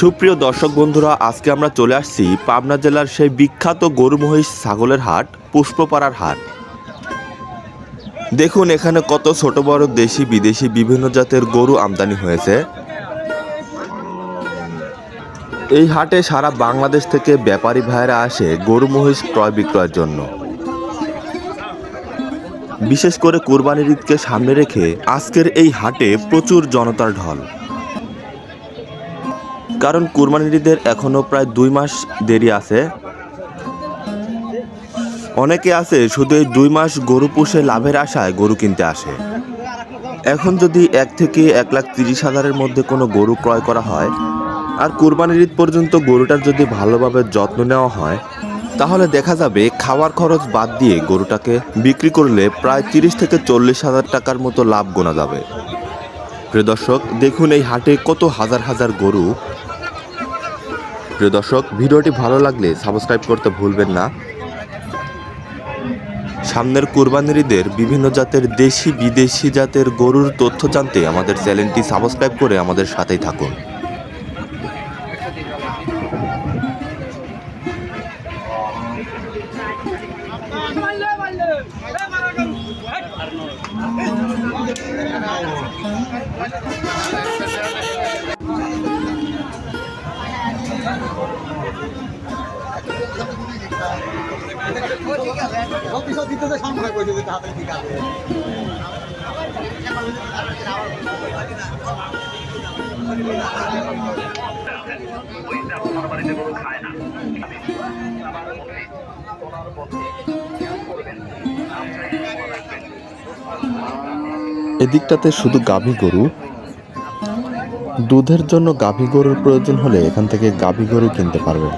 সুপ্রিয় দর্শক বন্ধুরা, আজকে আমরা চলে আসছি পাবনা জেলার সেই বিখ্যাত গরু মহিষ ছাগলের হাট, পুষ্পপাড়ার হাট। দেখুন এখানে কত ছোট, বড় দেশি, বিদেশি, বিভিন্ন জাতের গরু আমদানি হয়েছে। এই হাটে সারা বাংলাদেশ থেকে ব্যাপারী ভাইয়েরা আসে গরু মহিষ ক্রয় বিক্রয়ের জন্য। বিশেষ করে কুরবানির ঈদকে সামনে রেখে আজকের এই হাটে প্রচুর জনতার ঢল। কারণ কুরবানির ঈদের এখনও প্রায় দুই মাস দেরি আছে। অনেকে আছে, শুধু এই দুই মাস গরু পুষে লাভের আশায় গরু কিনতে আসে। এখন যদি এক থেকে এক লাখ তিরিশ হাজারের মধ্যে কোনো গরু ক্রয় করা হয়, আর কুরবানির ঈদ পর্যন্ত গরুটার যদি ভালোভাবে যত্ন নেওয়া হয়, তাহলে দেখা যাবে খাওয়ার খরচ বাদ দিয়ে গরুটাকে বিক্রি করলে প্রায় তিরিশ থেকে চল্লিশ হাজার টাকার মতো লাভ গোনা যাবে। প্রিয় দর্শক, দেখুন এই হাটে কত হাজার হাজার গরু প্রিয় দর্শক, ভিডিওটি ভালো লাগলে সাবস্ক্রাইব করতে ভুলবেন না। সামনের কুরবানির ঈদের বিভিন্ন জাতের দেশি বিদেশি জাতের গরুর তথ্য জানতে আমাদের চ্যানেলটি সাবস্ক্রাইব করে আমাদের সাথেই থাকুন। মারলে মারলে এদিকটাতে শুধু গাভী গরু। দুধের জন্য গাভী গরুর প্রয়োজন হলে এখান থেকে গাভী গরু কিনতে পারবেন